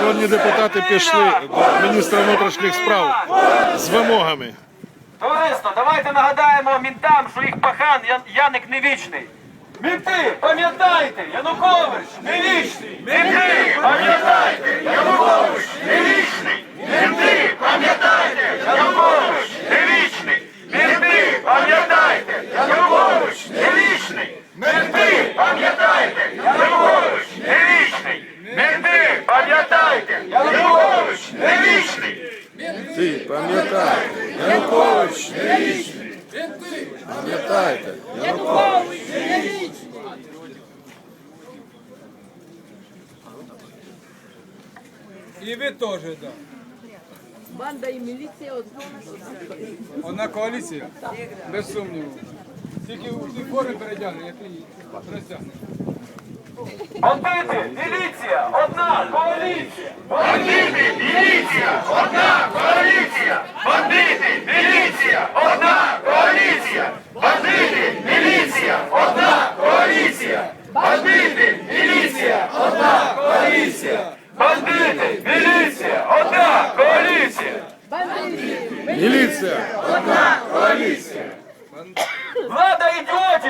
народні депутати пішли до міністра внутрішніх справ з вимогами. Товариство, давайте нагадаємо мінтам, що їх пахан Яник не вічний. Мінти, пам'ятайте, Янукович не вічний! Мінти, пам'ятайте, Янукович не вічний! Мінти, пам'ятайте, Янукович не вічний! Мінти, пам'ятайте, Янукович не вічний! Мінти, пам'ятайте, Янукович не вічний! Мінти, пам'ятайте, Янукович не вічний! Ти пам'ятайте, Янукович не вічний. Пам'ятайте. І ви теж, да. Банда і міліція одна. Одна коаліція? Без сумніву. Тільки у ті форми передягли, як і розтягнеш. Бандити, міліція, одна коаліція! Бандити, міліція, одна коаліція! Бандити, міліція, одна коаліція! Бандити, міліція, одна коаліція! Бандити, міліція, одна коаліція! Бандити, міліція, одна коаліція! Міліція! Влада ідіотів судить по